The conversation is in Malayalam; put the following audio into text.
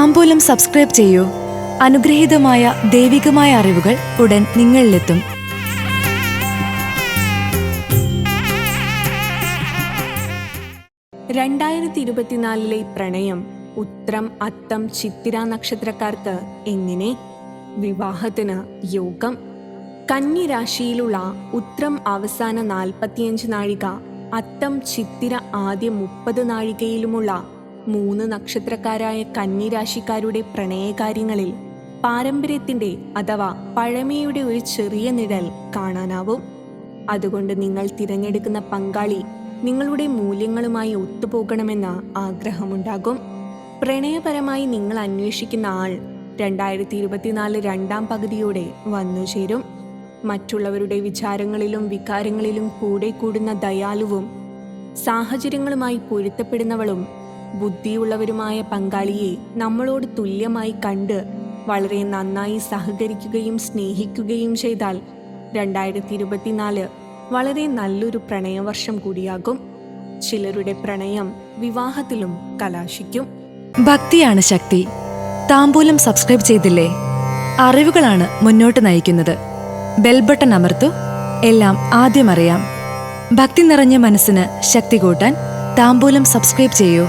താമ്പൂലം സബ്സ്ക്രൈബ് ചെയ്യൂ. അനുഗ്രഹീതമായ ദൈവികമായ അറിവുകൾ ഉടൻ നിങ്ങളിലെത്തും. രണ്ടായിരത്തി ഇരുപത്തിനാലിലെ പ്രണയം ഉത്രം അത്തം ചിത്തിര നക്ഷത്രക്കാർക്ക് എങ്ങനെ? വിവാഹത്തിന് യോഗം. കന്നി രാശിയിലുള്ള ഉത്രം അവസാന നാൽപ്പത്തിയഞ്ച് നാഴിക അത്തം ചിത്തിര ആദ്യ മുപ്പത് നാഴികയിലുമുള്ള മൂന്ന് നക്ഷത്രക്കാരായ കന്നിരാശിക്കാരുടെ പ്രണയകാര്യങ്ങളിൽ പാരമ്പര്യത്തിന്റെ അഥവാ പഴമയുടെ ഒരു ചെറിയ നിഴൽ കാണാനാവും. അതുകൊണ്ട് നിങ്ങൾ തിരഞ്ഞെടുക്കുന്ന പങ്കാളി നിങ്ങളുടെ മൂല്യങ്ങളുമായി ഒത്തുപോകണമെന്ന ആഗ്രഹമുണ്ടാകും. പ്രണയപരമായി നിങ്ങൾ അന്വേഷിക്കുന്ന ആൾ രണ്ടായിരത്തി ഇരുപത്തിനാല് രണ്ടാം പകുതിയോടെ വന്നു ചേരും. മറ്റുള്ളവരുടെ വിചാരങ്ങളിലും വികാരങ്ങളിലും കൂടെ കൂടുന്ന ദയാലുവും സാഹചര്യങ്ങളുമായി പൊരുത്തപ്പെടുന്നവളും ബുദ്ധിയുള്ളവരുമായ പങ്കാളിയെ നമ്മളോട് തുല്യമായി കണ്ട് വളരെ നന്നായി സഹകരിക്കുകയും സ്നേഹിക്കുകയും ചെയ്താൽ രണ്ടായിരത്തി ഇരുപത്തിനാല് വളരെ നല്ലൊരു പ്രണയവർഷം കൂടിയാകും. ചിലരുടെ പ്രണയം വിവാഹത്തിലും കലാശിക്കും. ഭക്തിയാണ് ശക്തി. താമ്പൂലം സബ്സ്ക്രൈബ് ചെയ്തില്ലേ? അറിവുകളാണ് മുന്നോട്ട് നയിക്കുന്നത്. ബെൽബട്ടൺ അമർത്തു. എല്ലാം ആദ്യം അറിയാം. ഭക്തി നിറഞ്ഞ മനസ്സിന് ശക്തി കൂട്ടാൻ താമ്പൂലം സബ്സ്ക്രൈബ് ചെയ്യൂ.